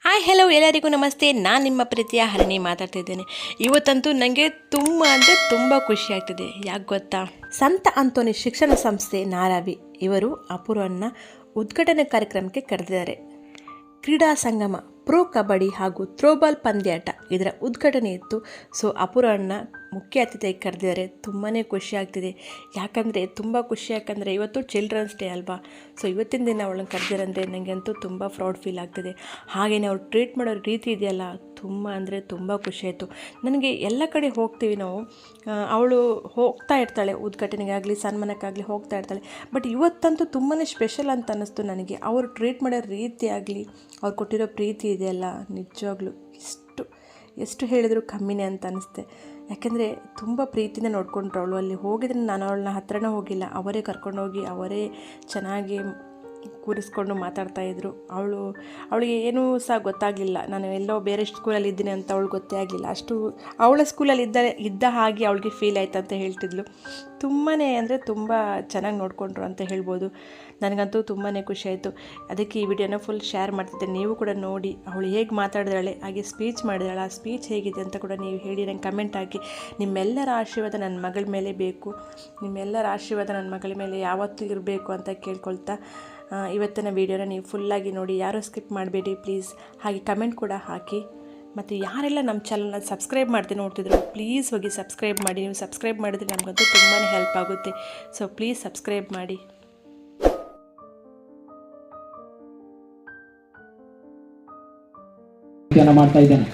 Hi hello ಎಲ್ಲರಿಗೂ ನಮಸ್ತೆ. ನಾನು ನಿಮ್ಮ ಪ್ರೀತಿಯ ಹರಣಿ ಮಾತಾಡ್ತಿದ್ದೇನೆ. ಇವತ್ತಂತೂ ನನಗೆ ತುಂಬ ಅಂದರೆ ತುಂಬ ಖುಷಿ ಆಗ್ತಿದೆ. ಯಾಕೆ ಗೊತ್ತಾ? ಸಂತ ಅಂತೋನಿ ಶಿಕ್ಷಣ ಸಂಸ್ಥೆ ನಾರಾವಿ ಇವರು ಅಪೂರ್ವನ್ನ ಉದ್ಘಾಟನೆ ಕಾರ್ಯಕ್ರಮಕ್ಕೆ ಕರೆದಿದ್ದಾರೆ. ಕ್ರೀಡಾ ಸಂಗಮ, ಪ್ರೋ ಕಬಡ್ಡಿ ಹಾಗೂ ಥ್ರೋಬಾಲ್ ಪಂದ್ಯಾಟ ಇದರ ಉದ್ಘಾಟನೆ ಇತ್ತು. ಸೊ ಅಪೂರ್ವನ್ನ ಮುಖ್ಯ ಅತಿಥಿ ಕರೆದಿದ್ದಾರೆ. ತುಂಬಾ ಖುಷಿ ಆಗ್ತಿದೆ. ಯಾಕಂದರೆ ತುಂಬ ಖುಷಿ ಯಾಕಂದರೆ ಇವತ್ತು ಚಿಲ್ಡ್ರನ್ಸ್ ಡೇ ಅಲ್ವಾ? ಸೊ ಇವತ್ತಿನ ದಿನ ಅವಳನ್ನು ಕರೆದಿರಂದರೆ ನನಗಂತೂ ತುಂಬ ಫ್ರೌಡ್ ಫೀಲ್ ಆಗ್ತಿದೆ. ಹಾಗೆಯೇ ಅವ್ರು ಟ್ರೀಟ್ ಮಾಡೋ ರೀತಿ ಇದೆಯಲ್ಲ? ತುಂಬ ಅಂದರೆ ತುಂಬ ಖುಷಿ ಆಯಿತು. ನನಗೆ ಎಲ್ಲ ಕಡೆ ಹೋಗ್ತೀವಿ ನಾವು. ಅವಳು ಹೋಗ್ತಾ ಇರ್ತಾಳೆ. ಉದ್ಘಾಟನೆಗಾಗಲಿ, ಸನ್ಮಾನಕ್ಕಾಗಲಿ ಹೋಗ್ತಾ ಇರ್ತಾಳೆ. ಬಟ್ ಇವತ್ತಂತೂ ತುಂಬಾ ಸ್ಪೆಷಲ್ ಅಂತ ಅನ್ನಿಸ್ತು ನನಗೆ. ಅವರು ಟ್ರೀಟ್ ಮಾಡೋ ಆಗಲಿ, ಅವ್ರು ಕೊಟ್ಟಿರೋ ಪ್ರೀತಿ ಇದೆಯಲ್ಲ? ನಿಜವಾಗ್ಲೂ ಎಷ್ಟು ಎಷ್ಟು ಹೇಳಿದರೂ ಕಮ್ಮಿನೇ ಅಂತ ಅನಿಸುತ್ತೆ ಯಾಕೆಂದರೆ ತುಂಬ ಪ್ರೀತಿಯಿಂದ ನೋಡ್ಕೊಂಡ್ರು ಅವಳು. ಅಲ್ಲಿ ಹೋಗಿದ್ರೆ ನಾನು ಅವಳನ್ನ ಹತ್ರನೇ ಹೋಗಿಲ್ಲ. ಅವರೇ ಕರ್ಕೊಂಡೋಗಿ ಅವರೇ ಚೆನ್ನಾಗಿ ಕೂರಿಸ್ಕೊಂಡು ಮಾತಾಡ್ತಾ ಇದ್ರು. ಅವಳು, ಅವಳಿಗೆ ಏನೂ ಸಹ ಗೊತ್ತಾಗಲಿಲ್ಲ. ನಾನು ಎಲ್ಲೋ ಬೇರೆ ಸ್ಕೂಲಲ್ಲಿ ಇದ್ದೀನಿ ಅಂತ ಅವಳು ಗೊತ್ತೇ ಆಗಲಿಲ್ಲ. ಅಷ್ಟು ಅವಳ ಸ್ಕೂಲಲ್ಲಿ ಇದ್ದ ಇದ್ದ ಹಾಗೆ ಅವಳಿಗೆ ಫೀಲ್ ಆಯ್ತು ಅಂತ ಹೇಳ್ತಿದ್ಲು. ತುಂಬಾ ಅಂದರೆ ತುಂಬ ಚೆನ್ನಾಗಿ ನೋಡಿಕೊಂಡ್ರು ಅಂತ ಹೇಳ್ಬೋದು. ನನಗಂತೂ ತುಂಬಾ ಖುಷಿ ಆಯಿತು. ಅದಕ್ಕೆ ಈ ವಿಡಿಯೋನ ಫುಲ್ ಶೇರ್ ಮಾಡ್ತಿದ್ದೆ ನೀವು ಕೂಡ ನೋಡಿ ಅವಳು ಹೇಗೆ ಮಾತಾಡಿದಾಳೆ, ಹಾಗೆ ಸ್ಪೀಚ್ ಮಾಡಿದಾಳೆ. ಆ ಸ್ಪೀಚ್ ಹೇಗಿದೆ ಅಂತ ಕೂಡ ನೀವು ಹೇಳಿ ನಂಗೆ ಕಮೆಂಟ್ ಹಾಕಿ. ನಿಮ್ಮೆಲ್ಲರ ಆಶೀರ್ವಾದ ನನ್ನ ಮಗಳ ಮೇಲೆ ಬೇಕು. ನಿಮ್ಮೆಲ್ಲರ ಆಶೀರ್ವಾದ ನನ್ನ ಮಗಳ ಮೇಲೆ ಯಾವತ್ತೂ ಇರಬೇಕು ಅಂತ ಕೇಳ್ಕೊಳ್ತಾ ಇವತ್ತಿನ ವೀಡಿಯೋನ ನೀವು ಫುಲ್ಲಾಗಿ ನೋಡಿ, ಯಾರೂ ಸ್ಕಿಪ್ ಮಾಡಬೇಡಿ ಪ್ಲೀಸ್ ಹಾಗೆ ಕಮೆಂಟ್ ಕೂಡ ಹಾಕಿ. ಮತ್ತು ಯಾರೆಲ್ಲ ನಮ್ಮ ಚಾನಲ್ನ ಸಬ್ಸ್ಕ್ರೈಬ್ ಮಾಡ್ದೆ ನೋಡ್ತಿದ್ರು ಪ್ಲೀಸ್ ಹೋಗಿ ಸಬ್ಸ್ಕ್ರೈಬ್ ಮಾಡಿ. ನೀವು ಸಬ್ಸ್ಕ್ರೈಬ್ ಮಾಡಿದ್ರೆ ನಮಗಂತೂ ತುಂಬಾ ಹೆಲ್ಪ್ ಆಗುತ್ತೆ. ಸೊ ಪ್ಲೀಸ್ ಸಬ್ಸ್ಕ್ರೈಬ್ ಮಾಡಿ. ಮಾಡ್ತಾ ಇದ್ದೇನೆ.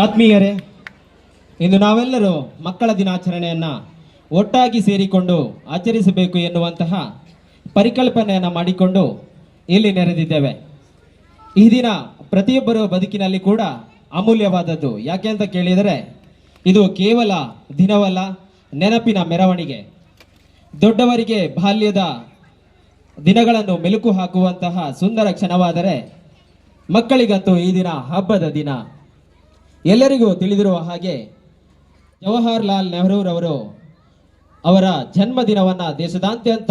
ಆತ್ಮೀಯರೇ, ಇಂದು ನಾವೆಲ್ಲರೂ ಮಕ್ಕಳ ದಿನಾಚರಣೆಯನ್ನ ಒಟ್ಟಾಗಿ ಸೇರಿಕೊಂಡು ಆಚರಿಸಬೇಕು ಎನ್ನುವಂತಹ ಪರಿಕಲ್ಪನೆಯನ್ನು ಮಾಡಿಕೊಂಡು ಇಲ್ಲಿ ನೆರೆದಿದ್ದೇವೆ. ಈ ದಿನ ಪ್ರತಿಯೊಬ್ಬರ ಬದುಕಿನಲ್ಲಿ ಕೂಡ ಅಮೂಲ್ಯವಾದದ್ದು. ಯಾಕೆ ಅಂತ ಕೇಳಿದರೆ, ಇದು ಕೇವಲ ದಿನವಲ್ಲ, ನೆನಪಿನ ಮೆರವಣಿಗೆ. ದೊಡ್ಡವರಿಗೆ ಬಾಲ್ಯದ ದಿನಗಳನ್ನು ಮೆಲುಕು ಹಾಕುವಂತಹ ಸುಂದರ ಕ್ಷಣವಾದರೆ ಮಕ್ಕಳಿಗಂತೂ ಈ ದಿನ ಹಬ್ಬದ ದಿನ. ಎಲ್ಲರಿಗೂ ತಿಳಿದಿರುವ ಹಾಗೆ ಜವಾಹರ್ಲಾಲ್ ನೆಹರೂರವರು ಅವರ ಜನ್ಮದಿನವನ್ನ ದೇಶದಾದ್ಯಂತ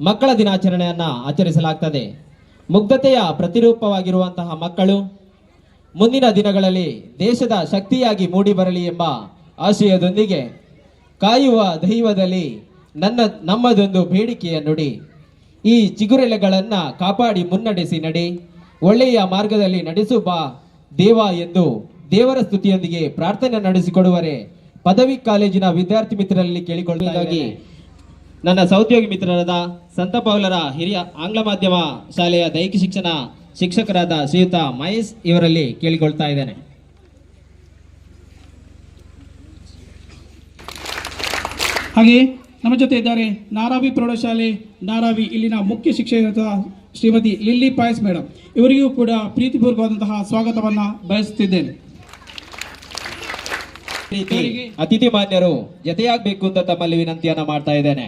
ಮಕ್ಕಳ ದಿನಾಚರಣೆಯನ್ನು ಆಚರಿಸಲಾಗ್ತದೆ. ಮುಗ್ಧತೆಯ ಪ್ರತಿರೂಪವಾಗಿರುವಂತಹ ಮಕ್ಕಳು ಮುಂದಿನ ದಿನಗಳಲ್ಲಿ ದೇಶದ ಶಕ್ತಿಯಾಗಿ ಮೂಡಿಬರಲಿ ಎಂಬ ಆಶಯದೊಂದಿಗೆ ಕಾಯುವ ದೈವದಲ್ಲಿ ನನ್ನ, ನಮ್ಮದೊಂದು ಬೇಡಿಕೆಯ ನುಡಿ. ಈ ಚಿಗುರೆಲೆಗಳನ್ನು ಕಾಪಾಡಿ ಮುನ್ನಡೆಸಿ ನಡಿ. ಒಳ್ಳೆಯ ಮಾರ್ಗದಲ್ಲಿ ನಡೆಸು ಬಾ ದೇವ ಎಂದು ದೇವರ ಸ್ತುತಿಯೊಂದಿಗೆ ಪ್ರಾರ್ಥನೆ ನಡೆಸಿಕೊಡುವರೆ. ಪದವಿ ಕಾಲೇಜಿನ ವಿದ್ಯಾರ್ಥಿ ಮಿತ್ರರಲ್ಲಿ ಕೇಳಿಕೊಳ್ಳಲಾಗಿ ನನ್ನ ಸಹೋದ್ಯೋಗಿ ಮಿತ್ರರಾದ ಸಂತ ಪೌಲರ ಹಿರಿಯ ಆಂಗ್ಲ ಮಾಧ್ಯಮ ಶಾಲೆಯ ದೈಹಿಕ ಶಿಕ್ಷಣ ಶಿಕ್ಷಕರಾದ ಶ್ರೀಯುತ ಮಹೇಶ್ ಇವರಲ್ಲಿ ಕೇಳಿಕೊಳ್ತಾ ಇದ್ದೇನೆ. ಹಾಗೆ ನಮ್ಮ ಜೊತೆ ಇದ್ದಾರೆ ನಾರಾವಿ ಪ್ರೌಢಶಾಲೆ ನಾರಾವಿ ಇಲ್ಲಿನ ಮುಖ್ಯ ಶಿಕ್ಷಕರಾದ ಶ್ರೀಮತಿ ಲಿಲ್ಲಿ ಪಾಯಸ್ ಮೇಡಮ್ ಇವರಿಗೂ ಕೂಡ ಪ್ರೀತಿಪೂರ್ವಕವಾದಂತಹ ಸ್ವಾಗತವನ್ನು ಬಯಸುತ್ತಿದ್ದೇನೆ. ರೀತಿ ಅತಿಥಿ ಮಾನ್ಯರು ಜತೆಯಾಗಬೇಕು ಅಂತ ತಮ್ಮಲ್ಲಿ ವಿನಂತಿಯನ್ನ ಮಾಡ್ತಾ ಇದ್ದೇನೆ.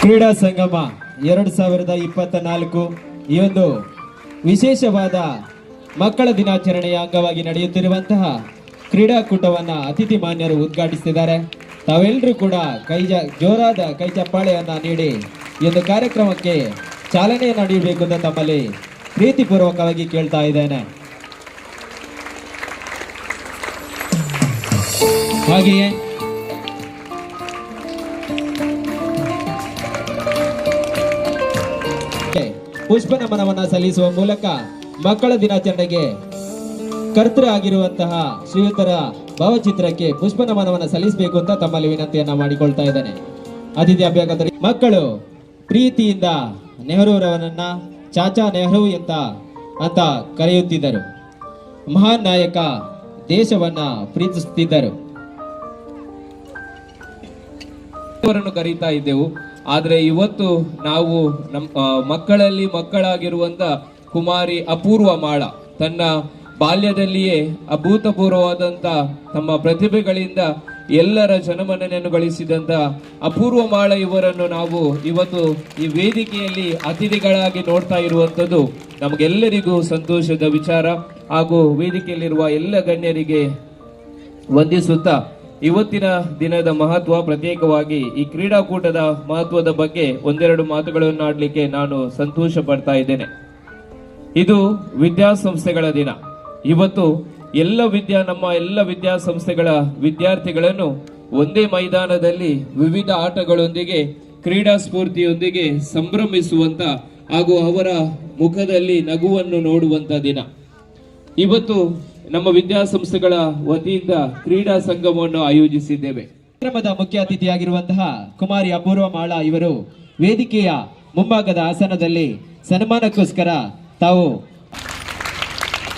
ಕ್ರೀಡಾ ಸಂಗಮ. ಎರಡು ಸಾವಿರದ ಇಪ್ಪತ್ತ ನಾಲ್ಕು ಈ ಒಂದು ವಿಶೇಷವಾದ ಮಕ್ಕಳ ದಿನಾಚರಣೆಯ ಅಂಗವಾಗಿ ನಡೆಯುತ್ತಿರುವಂತಹ ಕ್ರೀಡಾಕೂಟವನ್ನು ಅತಿಥಿ ಮಾನ್ಯರು ಉದ್ಘಾಟಿಸಿದ್ದಾರೆ. ತಾವೆಲ್ಲರೂ ಕೂಡ ಕೈ ಜೋರಾದ ಕೈ ಚಪ್ಪಾಳೆಯನ್ನು ನೀಡಿ ಈ ಒಂದು ಕಾರ್ಯಕ್ರಮಕ್ಕೆ ಚಾಲನೆ ನಡೆಯಬೇಕು ಅಂತ ತಮ್ಮಲ್ಲಿ ಪ್ರೀತಿಪೂರ್ವಕವಾಗಿ ಕೇಳ್ತಾ ಇದ್ದೇನೆ. ಹಾಗೆಯೇ ಪುಷ್ಪ ನಮನವನ್ನ ಸಲ್ಲಿಸುವ ಮೂಲಕ ಮಕ್ಕಳ ದಿನಾಚರಣೆಗೆ ಕರ್ತೃ ಆಗಿರುವಂತಹ ಶ್ರೀಯುತರ ಭಾವಚಿತ್ರಕ್ಕೆ ಪುಷ್ಪ ನಮನವನ್ನ ಸಲ್ಲಿಸಬೇಕು ಅಂತ ತಮ್ಮಲ್ಲಿ ವಿನಂತಿಯನ್ನ ಮಾಡಿಕೊಳ್ತಾ ಇದ್ದಾನೆ. ಅತಿಥಿ ಅಭ್ಯಾಗತರಿಗೆ ಮಕ್ಕಳು ಪ್ರೀತಿಯಿಂದ ನೆಹರೂರವರನ್ನ ಚಾಚಾ ನೆಹರು ಅಂತ ಅಂತ ಕರೆಯುತ್ತಿದ್ದರು. ಮಹಾನ್ ನಾಯಕ ದೇಶವನ್ನ ಪ್ರೀತಿಸುತ್ತಿದ್ದರು. ಕರೀತಾ ಇದ್ದೆವು. ಆದರೆ ಇವತ್ತು ನಾವು ನಮ್ಮ ಮಕ್ಕಳಲ್ಲಿ ಮಕ್ಕಳಾಗಿರುವಂತ ಕುಮಾರಿ ಅಪೂರ್ವ ಮಾಳ, ತನ್ನ ಬಾಲ್ಯದಲ್ಲಿಯೇ ಅಭೂತಪೂರ್ವವಾದಂಥ ತಮ್ಮ ಪ್ರತಿಭೆಗಳಿಂದ ಎಲ್ಲರ ಜನಮನ್ನಣೆಯನ್ನು ಗಳಿಸಿದಂಥ ಅಪೂರ್ವ ಮಾಳ ಇವರನ್ನು ನಾವು ಇವತ್ತು ಈ ವೇದಿಕೆಯಲ್ಲಿ ಅತಿಥಿಗಳಾಗಿ ನೋಡ್ತಾ ಇರುವಂಥದ್ದು ನಮಗೆಲ್ಲರಿಗೂ ಸಂತೋಷದ ವಿಚಾರ ಹಾಗೂ ವೇದಿಕೆಯಲ್ಲಿರುವ ಎಲ್ಲ ಗಣ್ಯರಿಗೆ ವಂದಿಸುತ್ತಾ ಇವತ್ತಿನ ದಿನದ ಮಹತ್ವ ಪ್ರತ್ಯೇಕವಾಗಿ ಈ ಕ್ರೀಡಾಕೂಟದ ಮಹತ್ವದ ಬಗ್ಗೆ ಒಂದೆರಡು ಮಾತುಗಳನ್ನು ಆಡಲಿಕ್ಕೆ ನಾನು ಸಂತೋಷ ಪಡ್ತಾ ಇದ್ದೇನೆ. ಇದು ವಿದ್ಯಾಸಂಸ್ಥೆಗಳ ದಿನ. ಇವತ್ತು ಎಲ್ಲ ವಿದ್ಯಾ, ನಮ್ಮ ಎಲ್ಲ ವಿದ್ಯಾಸಂಸ್ಥೆಗಳ ವಿದ್ಯಾರ್ಥಿಗಳನ್ನು ಒಂದೇ ಮೈದಾನದಲ್ಲಿ ವಿವಿಧ ಆಟಗಳೊಂದಿಗೆ, ಕ್ರೀಡಾ ಸ್ಫೂರ್ತಿಯೊಂದಿಗೆ ಸಂಭ್ರಮಿಸುವಂತ ಹಾಗೂ ಅವರ ಮುಖದಲ್ಲಿ ನಗುವನ್ನು ನೋಡುವಂತ ದಿನ. ಇವತ್ತು ನಮ್ಮ ವಿದ್ಯಾಸಂಸ್ಥೆಗಳ ವತಿಯಿಂದ ಕ್ರೀಡಾ ಸಂಗಮವನ್ನು ಆಯೋಜಿಸಿದ್ದೇವೆ. ಕಾರ್ಯಕ್ರಮದ ಮುಖ್ಯ ಅತಿಥಿಯಾಗಿರುವಂತಹ ಕುಮಾರಿ ಅಪೂರ್ವ ಮಾಳ ಇವರು ವೇದಿಕೆಯ ಮುಂಭಾಗದ ಆಸನದಲ್ಲಿ ಸನ್ಮಾನಕ್ಕೋಸ್ಕರ ತಾವು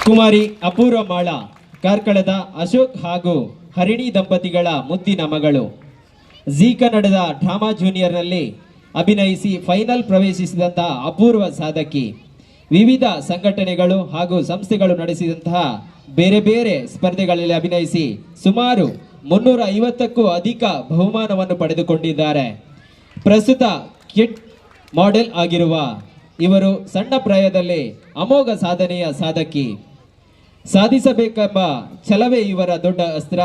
ಕುಮಾರಿ ಅಪೂರ್ವ ಮಾಳ ಕಾರ್ಕಳದ ಅಶೋಕ್ ಹಾಗೂ ಹರಿಣಿ ದಂಪತಿಗಳ ಮುದ್ದಿನ ಮಗಳು. ಜಿ ಕನ್ನಡದ ಡ್ರಾಮಾ ಜೂನಿಯರ್ನಲ್ಲಿ ಅಭಿನಯಿಸಿ ಫೈನಲ್ ಪ್ರವೇಶಿಸಿದಂತಹ ಅಪೂರ್ವ ಸಾಧಕಿ. ವಿವಿಧ ಸಂಘಟನೆಗಳು ಹಾಗೂ ಸಂಸ್ಥೆಗಳು ನಡೆಸಿದಂತಹ ಬೇರೆ ಬೇರೆ ಸ್ಪರ್ಧೆಗಳಲ್ಲಿ ಅಭಿನಯಿಸಿ ಸುಮಾರು ಮುನ್ನೂರ ಐವತ್ತಕ್ಕೂ ಅಧಿಕ ಬಹುಮಾನವನ್ನು ಪಡೆದುಕೊಂಡಿದ್ದಾರೆ. ಪ್ರಸ್ತುತ ಕಿಟ್ ಮಾಡೆಲ್ ಆಗಿರುವ ಇವರು ಸಣ್ಣ ಪ್ರಾಯದಲ್ಲಿ ಅಮೋಘ ಸಾಧನೆಯ ಸಾಧಕಿ. ಸಾಧಿಸಬೇಕೆಂಬ ಛಲವೇ ಇವರ ದೊಡ್ಡ ಅಸ್ತ್ರ.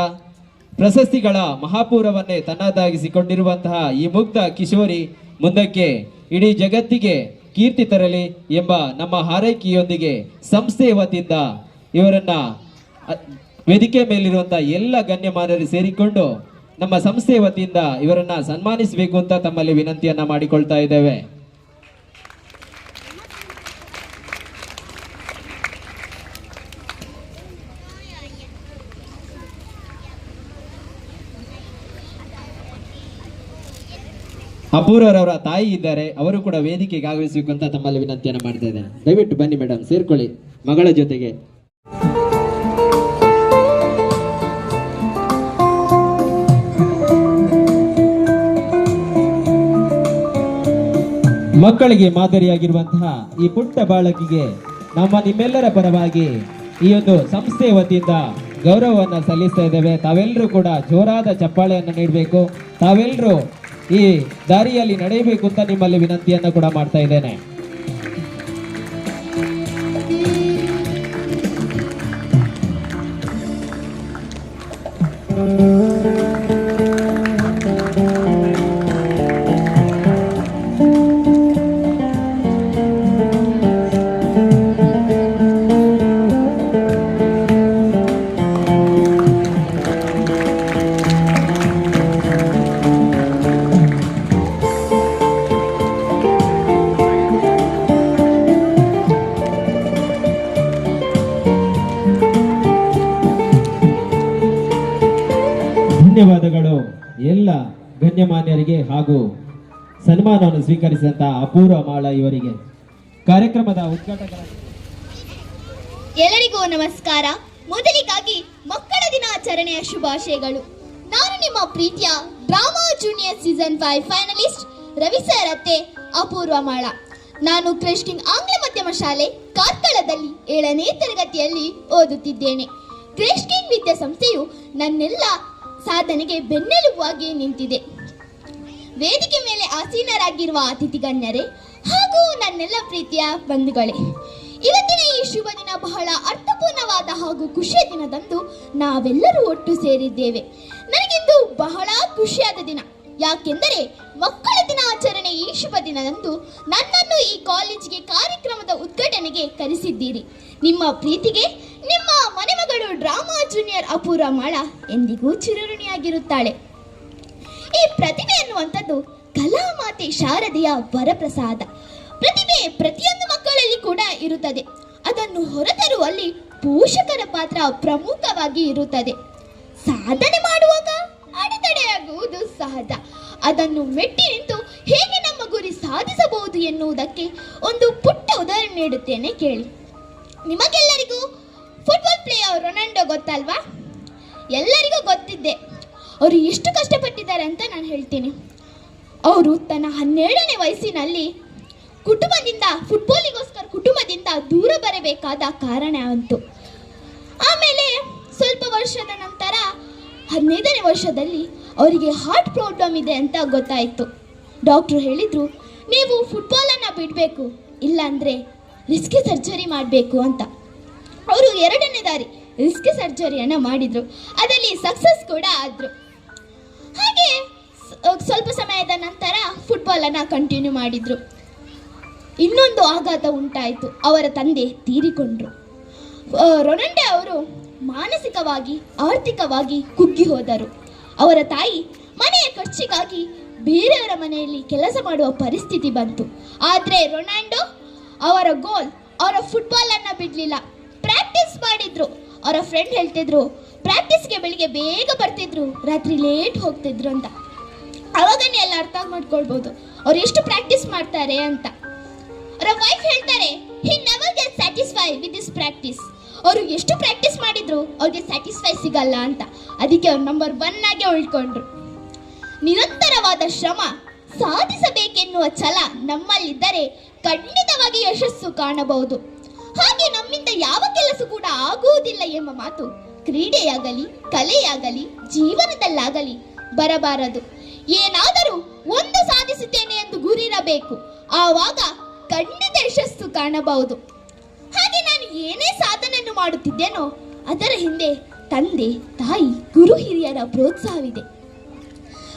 ಪ್ರಶಸ್ತಿಗಳ ಮಹಾಪೂರವನ್ನೇ ತನ್ನದಾಗಿಸಿಕೊಂಡಿರುವಂತಹ ಈ ಮುಗ್ಧ ಕಿಶೋರಿ ಮುಂದಕ್ಕೆ ಇಡೀ ಜಗತ್ತಿಗೆ ಕೀರ್ತಿ ತರಲಿ ಎಂಬ ನಮ್ಮ ಹಾರೈಕೆಯೊಂದಿಗೆ ಸಂಸ್ಥೆಯ ವತಿಯಿಂದ ಇವರನ್ನ ವೇದಿಕೆ ಮೇಲಿರುವಂತಹ ಎಲ್ಲ ಗಣ್ಯಮಾನರು ಸೇರಿಕೊಂಡು ನಮ್ಮ ಸಂಸ್ಥೆ ವತಿಯಿಂದ ಇವರನ್ನ ಸನ್ಮಾನಿಸಬೇಕು ಅಂತ ತಮ್ಮಲ್ಲಿ ವಿನಂತಿಯನ್ನ ಮಾಡಿಕೊಳ್ತಾ ಇದ್ದೇವೆ. ಅಪೂರ್ವರವರ ತಾಯಿ ಇದ್ದಾರೆ, ಅವರು ಕೂಡ ವೇದಿಕೆಗೆ ಆಗಮಿಸಬೇಕು ಅಂತ ತಮ್ಮಲ್ಲಿ ವಿನಂತಿಯನ್ನು ಮಾಡ್ತಾ ಇದ್ದೇನೆ. ದಯವಿಟ್ಟು ಬನ್ನಿ ಮೇಡಮ್ ಸೇರ್ಕೊಳ್ಳಿ ಮಗಳ ಜೊತೆಗೆ. ಮಕ್ಕಳಿಗೆ ಮಾದರಿಯಾಗಿರುವಂತಹ ಈ ಪುಟ್ಟ ಬಾಳಕಿಗೆ ನಮ್ಮ ನಿಮ್ಮೆಲ್ಲರ ಪರವಾಗಿ ಈ ಒಂದು ಸಂಸ್ಥೆ ವತಿಯಿಂದ ಗೌರವವನ್ನು ಸಲ್ಲಿಸ್ತಾ ಇದ್ದೇವೆ. ತಾವೆಲ್ಲರೂ ಕೂಡ ಜೋರಾದ ಚಪ್ಪಾಳೆಯನ್ನು ನೀಡಬೇಕು. ತಾವೆಲ್ಲರೂ ಈ ದಾರಿಯಲ್ಲಿ ನಡೆಯಬೇಕು ಅಂತ ನಿಮ್ಮಲ್ಲಿ ವಿನಂತಿಯನ್ನು ಕೂಡ ಮಾಡ್ತಾ ಇದ್ದೇನೆ. ಸ್ವೀಕರಿಸಿದಂತ ಅಪೂರ್ವ ಮಾಳ ಇವರಿಗೆ. ಕಾರ್ಯಕ್ರಮದ ಉದ್ಘಾಟಕ ಎಲ್ಲರಿಗೂ ನಮಸ್ಕಾರ. ಮೊದಲಿಗಾಗಿ ಮಕ್ಕಳ ದಿನಾಚರಣೆಯ ಶುಭಾಶಯಗಳು. ನಾನು ನಿಮ್ಮ ಪ್ರೀತಿಯ Drama Junior season five finalist Ravi sir ಅತ್ತೆ, ಅಪೂರ್ವ ಮಾಳ. ನಾನು ಕ್ರಿಸ್ಟಿನ್ ಆಂಗ್ಲ ಮಾಧ್ಯಮ ಶಾಲೆ ಕಾರ್ಕಳದಲ್ಲಿ ಏಳನೇ ತರಗತಿಯಲ್ಲಿ ಓದುತ್ತಿದ್ದೇನೆ. ಕ್ರಿಸ್ಟಿನ್ ಕಿಂಗ್ ವಿದ್ಯಾಸಂಸ್ಥೆಯು ನನ್ನೆಲ್ಲ ಸಾಧನೆಗೆ ಬೆನ್ನೆಲುಬಾಗಿ ನಿಂತಿದೆ. ವೇದಿಕೆ ಮೇಲೆ ಆಸೀನರಾಗಿರುವ ಅತಿಥಿ ಗಣ್ಯರೇ, ಹಾಗೂ ನನ್ನೆಲ್ಲ ಪ್ರೀತಿಯ ಬಂಧುಗಳೇ, ಇವತ್ತಿನ ಈ ಶುಭ ದಿನ ಬಹಳ ಅರ್ಥಪೂರ್ಣವಾದ ಹಾಗೂ ಖುಷಿಯ ದಿನದಂದು ನಾವೆಲ್ಲರೂ ಒಟ್ಟು ಸೇರಿದ್ದೇವೆ. ನನಗಿಂದು ಬಹಳ ಖುಷಿಯಾದ ದಿನ. ಯಾಕೆಂದರೆ ಮಕ್ಕಳ ದಿನಾಚರಣೆ ಈ ಶುಭ ದಿನದಂದು ನನ್ನನ್ನು ಈ ಕಾಲೇಜಿಗೆ ಕಾರ್ಯಕ್ರಮದ ಉದ್ಘಾಟನೆಗೆ ಕರೆಸಿದ್ದೀರಿ. ನಿಮ್ಮ ಪ್ರೀತಿಗೆ ನಿಮ್ಮ ಮನೆಮಗಳು ಡ್ರಾಮಾ ಜೂನಿಯರ್ ಅಪೂರ್ವ ಮಾಳ ಎಂದಿಗೂ ಚಿರಋಣಿಯಾಗಿರುತ್ತಾಳೆ. ಈ ಪ್ರತಿಭೆ ಅನ್ನುವಂಥದ್ದು ಕಲಾಮಾತೆ ಶಾರದೆಯ ವರಪ್ರಸಾದ. ಪ್ರತಿಭೆ ಪ್ರತಿಯೊಂದು ಮಕ್ಕಳಲ್ಲಿ ಕೂಡ ಇರುತ್ತದೆ. ಅದನ್ನು ಹೊರತರುವಲ್ಲಿ ಪೋಷಕರ ಪಾತ್ರ ಪ್ರಮುಖವಾಗಿ ಇರುತ್ತದೆ. ಸಾಧನೆ ಮಾಡುವಾಗ ಅಡೆತಡೆಯಾಗುವುದು ಸಹಜ. ಅದನ್ನು ಮೆಟ್ಟಿ ನಿಂತು ಹೇಗೆ ನಮ್ಮ ಗುರಿ ಸಾಧಿಸಬಹುದು ಎನ್ನುವುದಕ್ಕೆ ಒಂದು ಪುಟ್ಟ ಉದಾಹರಣೆ ನೀಡುತ್ತೇನೆ ಕೇಳಿ. ನಿಮಗೆಲ್ಲರಿಗೂ ಫುಟ್ಬಾಲ್ ಪ್ಲೇಯರ್ ರೊನಾಲ್ಡೋ ಗೊತ್ತಲ್ವಾ? ಎಲ್ಲರಿಗೂ ಗೊತ್ತಿದ್ದೆ. ಅವರು ಎಷ್ಟು ಕಷ್ಟಪಟ್ಟಿದ್ದಾರೆ ಅಂತ ನಾನು ಹೇಳ್ತೀನಿ. ಅವರು ತನ್ನ ಹನ್ನೆರಡನೇ ವಯಸ್ಸಿನಲ್ಲಿ ಕುಟುಂಬದಿಂದ ಫುಟ್ಬಾಲಿಗೋಸ್ಕರ ಕುಟುಂಬದಿಂದ ದೂರ ಬರಬೇಕಾದ ಕಾರಣ ಅಂತು. ಆಮೇಲೆ ಸ್ವಲ್ಪ ವರ್ಷದ ನಂತರ, ಹದಿನೈದನೇ ವರ್ಷದಲ್ಲಿ ಅವರಿಗೆ ಹಾರ್ಟ್ ಪ್ರಾಬ್ಲಮ್ ಇದೆ ಅಂತ ಗೊತ್ತಾಯಿತು. ಡಾಕ್ಟ್ರು ಹೇಳಿದರು, ನೀವು ಫುಟ್ಬಾಲನ್ನು ಬಿಡಬೇಕು, ಇಲ್ಲಾಂದರೆ ರಿಸ್ಕಿ ಸರ್ಜರಿ ಮಾಡಬೇಕು ಅಂತ. ಅವರು ಎರಡನೇ ದಾರಿ ರಿಸ್ಕಿ ಸರ್ಜರಿಯನ್ನು ಮಾಡಿದರು. ಅದರಲ್ಲಿ ಸಕ್ಸಸ್ ಕೂಡ ಆದರು. ಸ್ವಲ್ಪ ಸಮಯದ ನಂತರ ಫುಟ್ಬಾಲನ್ನು ಕಂಟಿನ್ಯೂ ಮಾಡಿದರು. ಇನ್ನೊಂದು ಆಘಾತ ಉಂಟಾಯಿತು. ಅವರ ತಂದೆ ತೀರಿಕೊಂಡ್ರು. ರೊನಾಲ್ಡೋ ಅವರು ಮಾನಸಿಕವಾಗಿ, ಆರ್ಥಿಕವಾಗಿ ಕುಗ್ಗಿ ಹೋದರು. ಅವರ ತಾಯಿ ಮನೆಯ ಖರ್ಚಿಗಾಗಿ ಬೇರೆಯವರ ಮನೆಯಲ್ಲಿ ಕೆಲಸ ಮಾಡುವ ಪರಿಸ್ಥಿತಿ ಬಂತು. ಆದರೆ ರೊನಾಲ್ಡೋ ಅವರ ಗೋಲ್ ಅವರ ಫುಟ್ಬಾಲನ್ನು ಬಿಡಲಿಲ್ಲ. ಪ್ರಾಕ್ಟೀಸ್ ಮಾಡಿದ್ರು. ಅವರ ಫ್ರೆಂಡ್ ಹೇಳ್ತಿದ್ರು ಪ್ರಾಕ್ಟೀಸ್ಗೆ ಬೆಳಿಗ್ಗೆ ಬೇಗ ಬರ್ತಿದ್ರು, ರಾತ್ರಿ ಲೇಟ್ ಹೋಗ್ತಿದ್ರು ಅಂತ. ಅವಾಗನೇ ಎಲ್ಲ ಅರ್ಥ ಮಾಡ್ಕೊಳ್ಬೋದು. ಅವ್ರು ಎಷ್ಟು ಪ್ರಾಕ್ಟೀಸ್ ಮಾಡ್ತಾರೆ ಅಂತ. ಅವರ ವೈಫ್ ಹೇಳ್ತಾರೆ he never get satisfy with this practice ಅವರು ಎಷ್ಟು ಪ್ರಾಕ್ಟೀಸ್ ಮಾಡಿದ್ರು, ಅವ್ರಿಗೆ ಸ್ಯಾಟಿಸ್ಫೈ ಸಿಗಲ್ಲ ಅಂತ. ಅದಕ್ಕೆ ಅವ್ರು ನಂಬರ್ ಒನ್ ಆಗಿ ಉಳ್ಕೊಂಡ್ರು. ನಿರಂತರವಾದ ಶ್ರಮ ಸಾಧಿಸಬೇಕೆನ್ನುವ ಛಲ ನಮ್ಮಲ್ಲಿದ್ದರೆ ಖಂಡಿತವಾಗಿ ಯಶಸ್ಸು ಕಾಣಬಹುದು. ಹಾಗೆ ನಮ್ಮಿಂದ ಯಾವ ಕೆಲಸ ಕೂಡ ಆಗುವುದಿಲ್ಲ ಎಂಬ ಮಾತು ಕ್ರೀಡೆಯಾಗಲಿ, ಕಲೆಯಾಗಲಿ, ಜೀವನದಲ್ಲಾಗಲಿ ಬರಬಾರದು. ಏನಾದರೂ ಒಂದು ಸಾಧಿಸುತ್ತೇನೆ ಎಂದು ಗುರಿರಬೇಕು ಆವಾಗ ಖಂಡಿತ ಯಶಸ್ಸು ಕಾಣಬಹುದು. ಹಾಗೆ ನಾನು ಏನೇ ಸಾಧನೆಯನ್ನು ಮಾಡುತ್ತಿದ್ದೇನೋ, ಅದರ ಹಿಂದೆ ತಂದೆ, ತಾಯಿ, ಗುರು ಹಿರಿಯರ ಪ್ರೋತ್ಸಾಹವಿದೆ.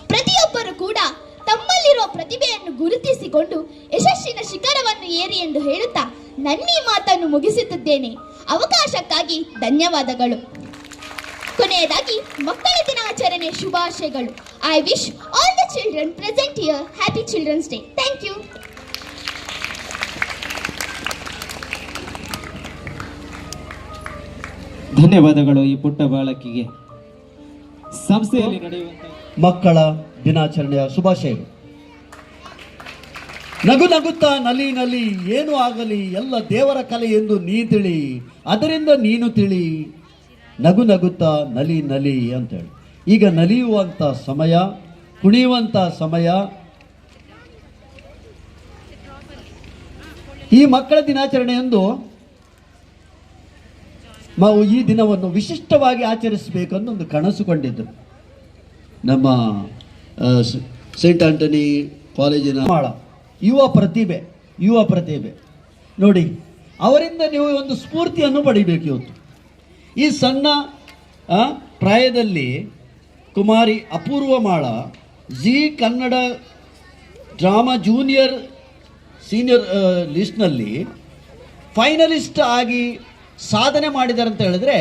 ಪ್ರತಿಯೊಬ್ಬರು ಕೂಡ ತಮ್ಮಲ್ಲಿರುವ ಪ್ರತಿಭೆಯನ್ನು ಗುರುತಿಸಿಕೊಂಡು ಯಶಸ್ಸಿನ ಶಿಖರವನ್ನು ಏರಿ ಎಂದು ಹೇಳುತ್ತಾ ನನ್ನ ಮಾತನ್ನು ಮುಗಿಸುತ್ತಿದ್ದೇನೆ ಅವಕಾಶಕ್ಕಾಗಿ ಧನ್ಯವಾದಗಳು. ಕೊನೆಯದಾಗಿ ಮಕ್ಕಳ ದಿನಾಚರಣೆ ಶುಭಾಶಯಗಳು. I wish all the children present year happy children's day thank you ಧನ್ಯವಾದಗಳು ಈ ಪುಟ್ಟ ಬಾಲಕಿಗೆ. ಸಂಸ್ಥೆಯಲ್ಲಿ ನಡೆಯುವಂತಹ ಮಕ್ಕಳ ದಿನಾಚರಣೆಯ ಶುಭಾಶಯಗಳು. ನಗು ನಗುತ್ತಾ ನಲಿ ನಲಿ ಏನು ಆಗಲಿ ಎಲ್ಲ ದೇವರ ಕಲೆ ಎಂದು ನೀ ತಿಳಿ ಅದರಿಂದ ನೀನು ತಿಳಿ. ನಗು ನಗುತ್ತಾ ನಲಿ ನಲಿ ಅಂತೇಳಿ. ಈಗ ನಲಿಯುವಂಥ ಸಮಯ ಕುಣಿಯುವಂಥ ಸಮಯ. ಈ ಮಕ್ಕಳ ದಿನಾಚರಣೆಯಂದು ನಾವು ಈ ದಿನವನ್ನು ವಿಶಿಷ್ಟವಾಗಿ ಆಚರಿಸಬೇಕೆಂದು ಒಂದು ಕನಸು ಕೊಂಡಿದ್ದು ನಮ್ಮ ಸೈಂಟ್ ಆಂಟನಿ ಕಾಲೇಜಿನ ಮಾಳ, ಯುವ ಪ್ರತಿಭೆ ಯುವ ಪ್ರತಿಭೆ. ನೋಡಿ, ಅವರಿಂದ ನೀವು ಒಂದು ಸ್ಫೂರ್ತಿಯನ್ನು ಪಡಿಬೇಕು ಇವತ್ತು. ಈ ಸಣ್ಣ ಪ್ರಾಯದಲ್ಲಿ Kumari Apoorva Mala, Zee Kannada drama junior, senior ಲಿಸ್ಟ್ನಲ್ಲಿ finalist ಆಗಿ ಸಾಧನೆ ಮಾಡಿದ್ದಾರೆ ಅಂತ ಹೇಳಿದ್ರೆ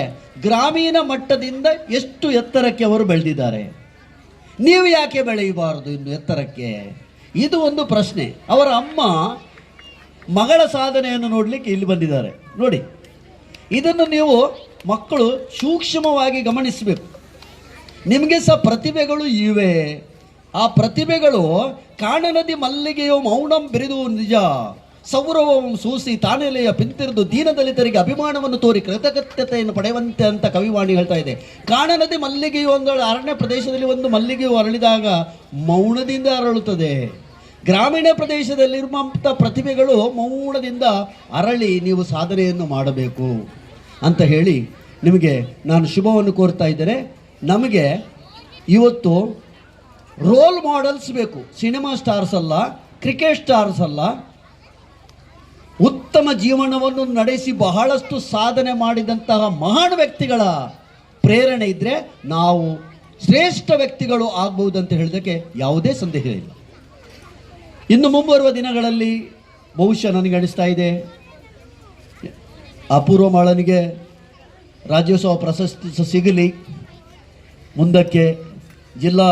ಗ್ರಾಮೀಣ ಮಟ್ಟದಿಂದ ಎಷ್ಟು ಎತ್ತರಕ್ಕೆ ಅವರು ಬೆಳೆದಿದ್ದಾರೆ? ನೀವು ಯಾಕೆ ಬೆಳೆಯಬಾರದು ಇನ್ನು ಎತ್ತರಕ್ಕೆ? ಇದು ಒಂದು ಪ್ರಶ್ನೆ. ಅವರ ಅಮ್ಮ ಮಗಳ ಸಾಧನೆಯನ್ನು ನೋಡಲಿಕ್ಕೆ ಇಲ್ಲಿ ಬಂದಿದ್ದಾರೆ. ನೋಡಿ, ಇದನ್ನು ನೀವು ಮಕ್ಕಳು ಸೂಕ್ಷ್ಮವಾಗಿ ಗಮನಿಸಬೇಕು. ನಿಮಗೆ ಸಹ ಪ್ರತಿಭೆಗಳು ಇವೆ. ಆ ಪ್ರತಿಭೆಗಳು ಕಾಣನದಿ ಮಲ್ಲಿಗೆಯು ಮೌನಂ ಬೆರೆದು ನಿಜ. ಸೌರವಂ ಸೂಸಿ ತಾನೆಲೆಯ ಪಿಂತಿರಿದು ದೀನದಲಿತರಿಗೆ ಅಭಿಮಾನವನ್ನು ತೋರಿ ಕೃತಜ್ಞತೆಯನ್ನು ಪಡೆಯುವಂತೆ ಅಂತ ಕವಿವಾಣಿ ಹೇಳ್ತಾ ಇದೆ. ಕಾಣನದಿ ಮಲ್ಲಿಗೆಯು ಒಂದು ಅರಣ್ಯ ಪ್ರದೇಶದಲ್ಲಿ ಒಂದು ಮಲ್ಲಿಗೆಯು ಅರಳಿದಾಗ ಮೌನದಿಂದ ಅರಳುತ್ತದೆ. ಗ್ರಾಮೀಣ ಪ್ರದೇಶದಲ್ಲಿರುವಂಥ ಪ್ರತಿಭೆಗಳು ಮೌನದಿಂದ ಅರಳಿ ನೀವು ಸಾಧನೆಯನ್ನು ಮಾಡಬೇಕು. ಅಂತ ಹೇಳಿ ನಿಮಗೆ ನಾನು ಶುಭವನ್ನು ಕೋರ್ತಾ ಇದ್ದೇನೆ. ನಮಗೆ ಇವತ್ತು ರೋಲ್ ಮಾಡೆಲ್ಸ್ ಬೇಕು. ಸಿನಿಮಾ ಸ್ಟಾರ್ಸ್ ಅಲ್ಲ ಕ್ರಿಕೆಟ್ ಸ್ಟಾರ್ಸ್ ಅಲ್ಲ. ಉತ್ತಮ ಜೀವನವನ್ನು ನಡೆಸಿ ಬಹಳಷ್ಟು ಸಾಧನೆ ಮಾಡಿದಂತಹ ಮಹಾನ್ ವ್ಯಕ್ತಿಗಳ ಪ್ರೇರಣೆ ಇದ್ದರೆ ನಾವು ಶ್ರೇಷ್ಠ ವ್ಯಕ್ತಿಗಳು ಆಗ್ಬಹುದು ಅಂತ ಹೇಳೋದಕ್ಕೆ ಯಾವುದೇ ಸಂದೇಹ ಇಲ್ಲ. ಇನ್ನು ಮುಂಬರುವ ದಿನಗಳಲ್ಲಿ ಬಹುಶಃ ನನಗೆ ಅನಿಸ್ತಾ ಇದೆ. ಅಪೂರ್ವ ಮಾಳನಿಗೆ ರಾಜ್ಯೋತ್ಸವ ಪ್ರಶಸ್ತಿ ಸಿಗಲಿ. ಮುಂದಕ್ಕೆ ಜಿಲ್ಲಾ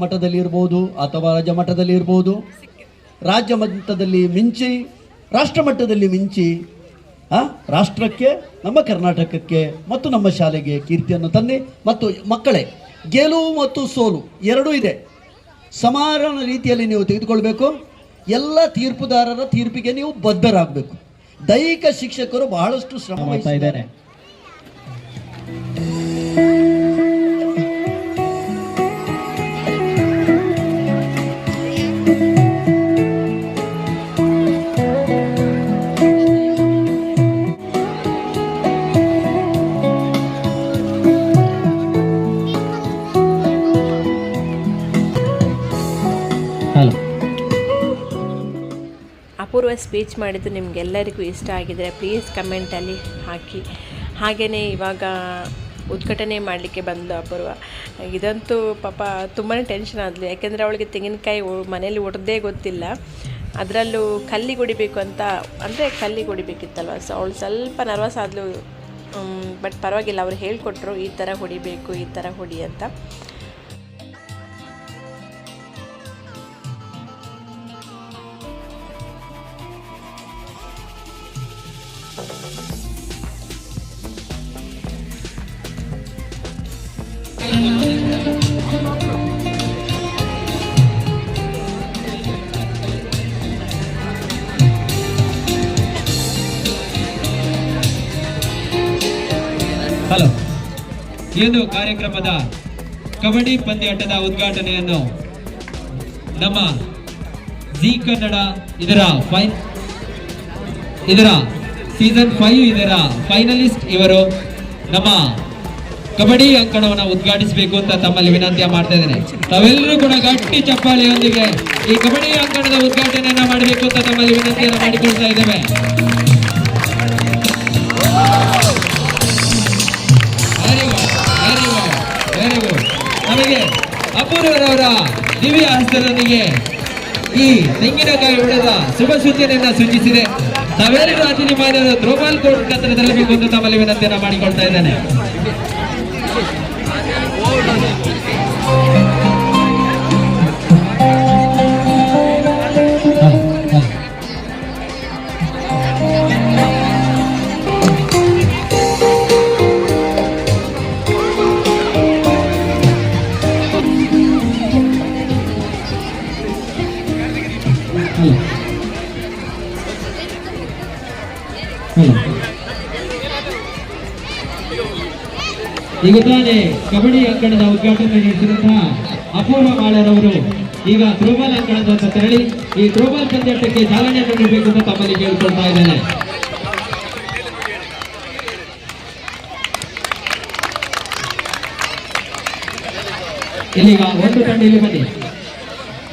ಮಟ್ಟದಲ್ಲಿ ಇರ್ಬೋದು ಅಥವಾ ರಾಜ್ಯ ಮಟ್ಟದಲ್ಲಿ ಇರ್ಬೋದು. ರಾಜ್ಯ ಮಟ್ಟದಲ್ಲಿ ಮಿಂಚಿ, ರಾಷ್ಟ್ರ ಮಟ್ಟದಲ್ಲಿ ಮಿಂಚಿ ರಾಷ್ಟ್ರಕ್ಕೆ, ನಮ್ಮ ಕರ್ನಾಟಕಕ್ಕೆ ಮತ್ತು ನಮ್ಮ ಶಾಲೆಗೆ ಕೀರ್ತಿಯನ್ನು ತನ್ನಿ ಮತ್ತು ಮಕ್ಕಳೇ, ಗೆಲುವು ಮತ್ತು ಸೋಲು ಎರಡೂ ಇದೆ. ಸಮಾನ ರೀತಿಯಲ್ಲಿ ನೀವು ತೆಗೆದುಕೊಳ್ಬೇಕು. ಎಲ್ಲ ತೀರ್ಪುದಾರರ ತೀರ್ಪಿಗೆ ನೀವು ಬದ್ಧರಾಗಬೇಕು. ದೈಹಿಕ ಶಿಕ್ಷಕರು ಬಹಳಷ್ಟು ಶ್ರಮ ಮಾಡ್ತಾ ಇದ್ದಾರೆ ಸ್ಪೀಚ್ ಮಾಡಿದ್ದು ನಿಮಗೆಲ್ಲರಿಗೂ ಇಷ್ಟ ಆಗಿದರೆ ಪ್ಲೀಸ್ ಕಮೆಂಟಲ್ಲಿ ಹಾಕಿ. ಹಾಗೆಯೇ ಇವಾಗ ಉದ್ಘಾಟನೆ ಮಾಡಲಿಕ್ಕೆ ಬಂದು ಅಪೂರ್ವ. ಇದಂತೂ ಪಾಪ ತುಂಬಾ ಟೆನ್ಷನ್ ಆದಳು ಯಾಕೆಂದರೆ ಅವಳಿಗೆ ತೆಂಗಿನಕಾಯಿ ಮನೇಲಿ ಒಡೆದೇ ಗೊತ್ತಿಲ್ಲ. ಅದರಲ್ಲೂ ಕಲ್ಲಿಗೆ ಹೊಡಿಬೇಕು ಅಂತ, ಅಂದರೆ ಕಲ್ಲಿಗೆ ಹೊಡಿಬೇಕಿತ್ತಲ್ವ ಸೊ ಅವಳು ಸ್ವಲ್ಪ ನರ್ವಸ್ ಆದಲು. ಬಟ್ ಪರವಾಗಿಲ್ಲ. ಅವ್ರು ಹೇಳಿಕೊಟ್ರು, ಈ ಥರ ಹೊಡಿಬೇಕು, ಈ ಥರ ಹೊಡಿ ಅಂತ. ಹಲೋ. ಇಂದು ಕಾರ್ಯಕ್ರಮದ ಕಬಡ್ಡಿ ಪಂದ್ಯಾಟದ ಉದ್ಘಾಟನೆಯನ್ನು ನಮ್ಮ ಜಿ ಕನ್ನಡ ಇದರ ಫೈನ್ ಇದರ ಸೀಸನ್ ಫೈವ್ ಇದರ ಫೈನಲಿಸ್ಟ್ ಇವರು ನಮ್ಮ ಕಬಡ್ಡಿ ಅಂಕಣವನ್ನು ಉದ್ಘಾಟಿಸಬೇಕು ಅಂತ ತಮ್ಮಲ್ಲಿ ವಿನಂತಿಯ ಮಾಡ್ತಾ ಇದ್ದೇನೆ. ತಾವೆಲ್ಲರೂ ಕೂಡ ಗಟ್ಟಿ ಚಪ್ಪಾಳೆಯೊಂದಿಗೆ ಈ ಕಬಡ್ಡಿ ಅಂಕಣದ ಉದ್ಘಾಟನೆಯನ್ನ ಮಾಡಬೇಕು ಅಂತ ತಮ್ಮಲ್ಲಿ ವಿನಂತಿಯನ್ನು ಮಾಡಿಕೊಳ್ತಾ ಇದ್ದೇವೆ. ವೆರಿ ಗುಡ್ ನಮಗೆ ಅಪೂರ್ವರವರ ದಿವ್ಯ ಹಸ್ತದೊಂದಿಗೆ ಈ ತೆಂಗಿನಕಾಯಿ ಉಳಿದ ಶುಭ ಸೂಚನೆಯನ್ನ ಸೂಚಿಸಿದೆ. ತಾವೆಲ್ಲರೂ ಅತಿಥಿ ಥ್ರೋಬಾಲ್ ಕೋರ್ಟ್ ಹತ್ರ ತರಬೇಕು ಎಂದು ತಮ್ಮಲ್ಲಿ ವಿನಂತಿಯನ್ನು ಮಾಡಿಕೊಳ್ತಾ ಇದ್ದೇನೆ. ಈಗ ತಾನೇ ಕಬಡ್ಡಿ ಅಂಕಣದ ಉದ್ಘಾಟನೆ ನಡೆಸಿದಂತಹ ಅಪೂರ್ವ ಮಾಳರವರು ಈಗ ಥ್ರೋಬಾಲ್ ಅಂಕಣದ ತೆರಳಿ, ಈ ಥ್ರೋಬಾಲ್ ಪಂದ್ಯಾಟಕ್ಕೆ ಚಾಲನೆ ನೀಡಬೇಕು ಅಂತ ತಮ್ಮಲ್ಲಿ ಕೇಳಿಕೊಳ್ತಾ ಇದ್ದೇನೆ ಇಲ್ಲಿಗ ಒಂದು ತಂಡ ಇಲ್ಲಿ ಬನ್ನಿ.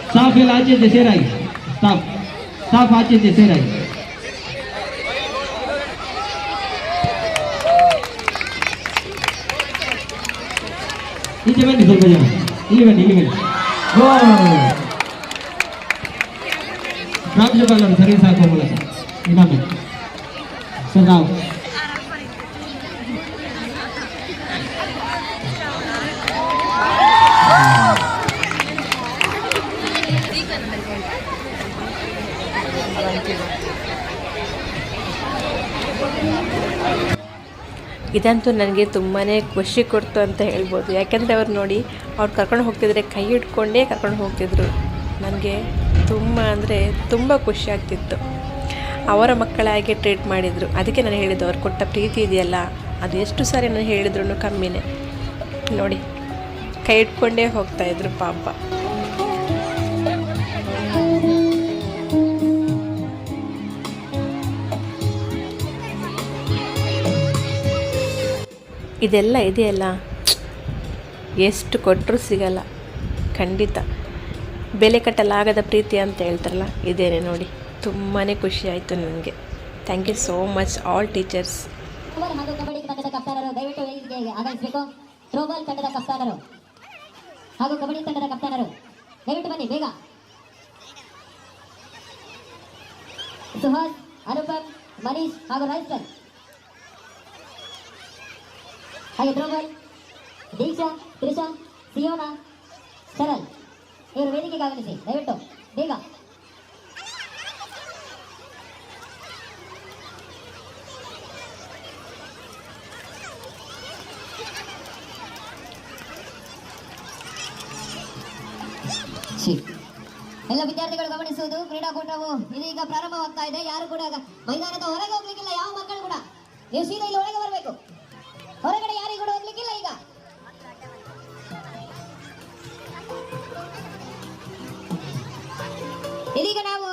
ಸ್ಟಾಫ್ ಎಲ್ಲ ಆಚೆ ಸೇರಾಗಿ. ಸ್ಟಾಫ್ ಸ್ಟಾಫ್ ಆಚೆ ಸೇರಾಗಿ. ಈಚೆ ಬನ್ನಿ ಸ್ವಲ್ಪ ಜನ ಇಲ್ಲಿ ಬನ್ನಿ ಇಲ್ಲಿ ಬನ್ನಿ ಓ ಪ್ರಾಂಶುಪಾಲ ಅವರು ಸರ್ವಿಸ್ ಹಾಕುವ ಇದಂತೂ ನನಗೆ ತುಂಬಾ ಖುಷಿ ಕೊಡ್ತು ಅಂತ ಹೇಳ್ಬೋದು. ಯಾಕೆಂದರೆ ಅವ್ರು ನೋಡಿ, ಅವ್ರು ಕರ್ಕೊಂಡು ಹೋಗ್ತಿದ್ರೆ ಕೈ ಹಿಡ್ಕೊಂಡೇ ಕರ್ಕೊಂಡು ಹೋಗ್ತಿದ್ರು. ನನಗೆ ತುಂಬ ಅಂದರೆ ತುಂಬ ಖುಷಿ ಆಗ್ತಿತ್ತು. ಅವರ ಮಕ್ಕಳಾಗೆ ಟ್ರೀಟ್ ಮಾಡಿದರು. ಅದಕ್ಕೆ ನಾನು ಹೇಳಿದ್ದು, ಅವ್ರು ಕೊಟ್ಟ ಪ್ರೀತಿ ಇದೆಯಲ್ಲ, ಅದು ಎಷ್ಟು ಸಾರಿ ನಾನು ಹೇಳಿದ್ರು ಕಮ್ಮಿನೇ. ನೋಡಿ, ಕೈ ಹಿಡ್ಕೊಂಡೇ ಹೋಗ್ತಾಯಿದ್ರು ಪಾಪ. ಇದೆಲ್ಲ ಇದೆಯಲ್ಲ? ಎಷ್ಟು ಕೊಟ್ಟರೂ ಸಿಗಲ್ಲ. ಖಂಡಿತ. ಬೆಲೆ ಕಟ್ಟಲಾಗದ ಪ್ರೀತಿ ಅಂತ ಹೇಳ್ತಾರಲ್ಲ, ಇದೇನೆ ನೋಡಿ. ತುಂಬಾ ಖುಷಿ ಆಯಿತು ನನಗೆ. Thank you so much all teachers ಹಾಗೂ ಕಬಡ್ಡಿ ತಂಡದ ಕಪ್ತಾನರು, ದಯವಿಟ್ಟು ವೇದಿಕೆಗೆ ತಂಡದ ಹಾಗೂ ಕಬಡ್ಡಿ ತಂಡದ ಕಪ್ತಾನರು. ದಯವಿಟ್ಟು ಬನ್ನಿ, ಬೇಗ. ಸುಹಾಸ್, ಅನುಪಮ್, ಮನೀಶ್ ಹಾಗೂ ರಾಜ್ಸನ್ ಹಾಗೆ ಥ್ರೋಬಾಲ್ ದೀಕ್ಷಾ ತ್ರಿಷಾ ಸಿಯೋನಾ ಸರಲ್ ಇವರು ವೇದಿಕೆಗೆ ಆಗಮಿಸಿ, ದಯವಿಟ್ಟು, ಬೇಗ. ಎಲ್ಲ ವಿದ್ಯಾರ್ಥಿಗಳು ಗಮನಿಸುವುದು, ಕ್ರೀಡಾಕೂಟವು ಇದೀಗ ಪ್ರಾರಂಭವಾಗ್ತಾ ಇದೆ. ಯಾರು ಕೂಡ ಮೈದಾನದ ಹೊರಗೆ ಹೋಗ್ಲಿಕ್ಕಿಲ್ಲ, ಯಾವ ಮಕ್ಕಳು ಕೂಡ. ನೀವು ಸೀದಾ ಇಲ್ಲಿ ಒಳಗೆ ಬರಬೇಕು. ಹೊರಗಡೆ ಇದೀಗ ನಾವು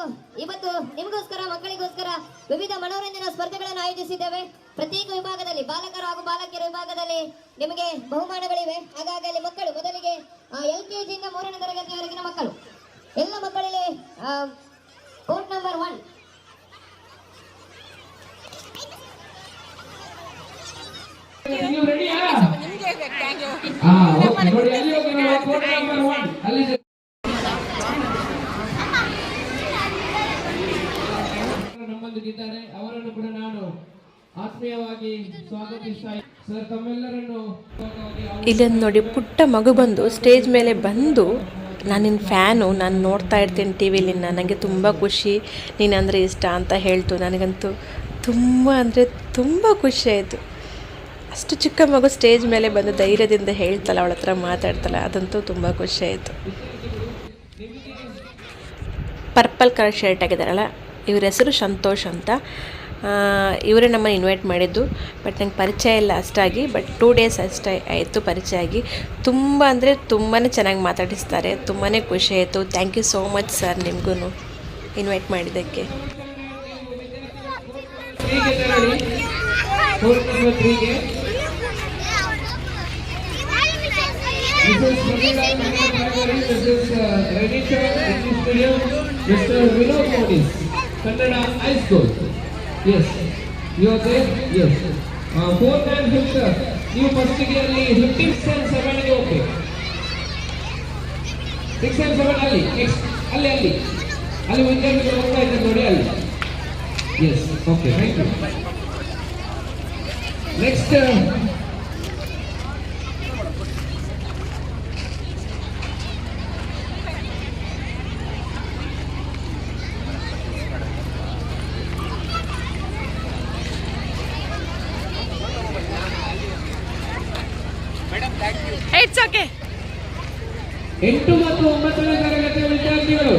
ಇವತ್ತು ನಿಮಗೋಸ್ಕರ ಮಕ್ಕಳಿಗೋಸ್ಕರ ವಿವಿಧ ಮನೋರಂಜನಾ ಸ್ಪರ್ಧೆಗಳನ್ನು ಆಯೋಜಿಸಿದ್ದೇವೆ. ಪ್ರತ್ಯೇಕ ವಿಭಾಗದಲ್ಲಿ ಬಾಲಕರು ಹಾಗೂ ಬಾಲಕಿಯರ ವಿಭಾಗದಲ್ಲಿ ನಿಮಗೆ ಬಹುಮಾನಗಳಿವೆ. ಹಾಗಾಗಿ ಅಲ್ಲಿ ಮಕ್ಕಳು ಮೊದಲಿಗೆ ಎಲ್ ಕೆಜಿಯಿಂದ ಮೂರನೇ ತರಗತಿಯವರೆಗಿನ ಮಕ್ಕಳು. ಎಲ್ಲ ಮಕ್ಕಳಲ್ಲಿ ಕೋರ್ಟ್ ನಂಬರ್ ಒನ್. ಅಲ್ಲಿ ನಮ್ಮೊಂದಿಗಿದ್ದಾರೆ ಅವರನ್ನು ಕೂಡ ನಾನು ಆತ್ಮೀಯವಾಗಿ ಸ್ವಾಗತಿಸ್ತಾ ಸರ್ ತಮ್ಮೆಲ್ಲರನ್ನು ಇಲ್ಲೊಂದು ನೋಡಿ ಪುಟ್ಟ ಮಗು ಬಂದು ಸ್ಟೇಜ್ ಮೇಲೆ ಬಂದು ನಾನು ನಿನ್ನ ಫ್ಯಾನು ನಾನು ನೋಡ್ತಾ ಇರ್ತೀನಿ ಟಿ ವಿಲಿ ನನಗೆ ತುಂಬ ಖುಷಿ. ನೀನಂದರೆ ಇಷ್ಟ ಅಂತ ಹೇಳ್ತು. ನನಗಂತೂ ತುಂಬ ಅಂದರೆ ತುಂಬ ಖುಷಿ ಆಯಿತು. ಅಷ್ಟು ಚಿಕ್ಕ ಮಗು ಸ್ಟೇಜ್ ಮೇಲೆ ಬಂದು ಧೈರ್ಯದಿಂದ ಹೇಳ್ತಲ್ಲ ಅವಳ ಹತ್ರ ಮಾತಾಡ್ತಲ್ಲ ಅದಂತೂ ತುಂಬ ಖುಷಿ ಆಯಿತು. ಪರ್ಪಲ್ ಕಲರ್ ಶರ್ಟ್ ಆಗಿದ್ದಾರಲ್ಲ ಇವ್ರ ಹೆಸರು ಸಂತೋಷ್ ಅಂತ ಇವರೇ ನಮ್ಮನ್ನು ಇನ್ವೈಟ್ ಮಾಡಿದ್ದು ಬಟ್ ನಂಗೆ ಪರಿಚಯ ಇಲ್ಲ ಅಷ್ಟಾಗಿ ಬಟ್ ಟೂ ಡೇಸ್ ಅಷ್ಟೇ ಆಯಿತು ಪರಿಚಯ ಆಗಿ ತುಂಬ ಅಂದರೆ ತುಂಬಾ ಚೆನ್ನಾಗಿ ಮಾತಾಡಿಸ್ತಾರೆ ತುಂಬಾ ಖುಷಿ ಆಯಿತು thank you so much sir ನಿಮಗೂ ಇನ್ವೈಟ್ ಮಾಡಿದ್ದಕ್ಕೆ uh, Modi, Kannada High School. Yes, you are there? Yes. Uh, fourth and fifth, ನೀವು ಫಸ್ಟ್ ಅಲ್ಲಿ ಫಿಫ್ಟೀನ್ ಅಂಡ್ ಸೆವೆನ್ಗೆ ಓಕೆ ಸಿಕ್ಸ್ ಅಂಡ್ ಸೆವೆನ್ ಅಲ್ಲಿ ನೆಕ್ಸ್ಟ್ ಅಲ್ಲಿ ಅಲ್ಲಿ ಅಲ್ಲಿ ವಿದ್ಯಾರ್ಥಿಗಳು ಹೋಗ್ತಾ ಇದ್ದಾರೆ ನೋಡಿ ಅಲ್ಲಿ yes okay thank you next ಎಂಟು ಮತ್ತು ಒಂಬತ್ತನೇ ತರಗತಿಯ ವಿದ್ಯಾರ್ಥಿಗಳು.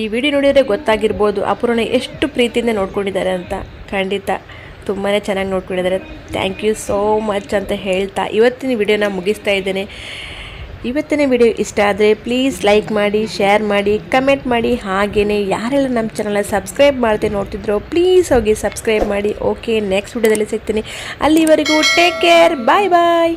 ಈ ವಿಡಿಯೋ ನೋಡಿದರೆ ಗೊತ್ತಾಗಿರ್ಬೋದು ಅಪೂರ್ಣ ಎಷ್ಟು ಪ್ರೀತಿಯಿಂದ ನೋಡ್ಕೊಂಡಿದ್ದಾರೆ ಅಂತ. ಖಂಡಿತ. ತುಂಬಾ ಚೆನ್ನಾಗಿ ನೋಡ್ಕೊಂಡಿದ್ದಾರೆ. ಥ್ಯಾಂಕ್ ಯು ಸೋ ಮಚ್ ಅಂತ ಹೇಳ್ತಾ ಇವತ್ತಿನ ವಿಡಿಯೋನ ಮುಗಿಸ್ತಾ ಇದ್ದೇನೆ. ಇವತ್ತಿನ ವಿಡಿಯೋ ಇಷ್ಟ ಆದರೆ ಪ್ಲೀಸ್ ಲೈಕ್ ಮಾಡಿ ಶೇರ್ ಮಾಡಿ ಕಮೆಂಟ್ ಮಾಡಿ. ಹಾಗೆಯೇ ಯಾರೆಲ್ಲ ನಮ್ಮ ಚಾನಲ್ನ ಸಬ್ಸ್ಕ್ರೈಬ್ ಮಾಡದೆ ನೋಡ್ತಿದ್ರೋ ಪ್ಲೀಸ್ ಹೋಗಿ ಸಬ್ಸ್ಕ್ರೈಬ್ ಮಾಡಿ. ಓಕೆ ನೆಕ್ಸ್ಟ್ ವಿಡಿಯೋದಲ್ಲಿ ಸಿಗ್ತೀನಿ. ಅಲ್ಲಿವರೆಗೂ ಟೇಕ್ ಕೇರ್ ಬಾಯ್ ಬಾಯ್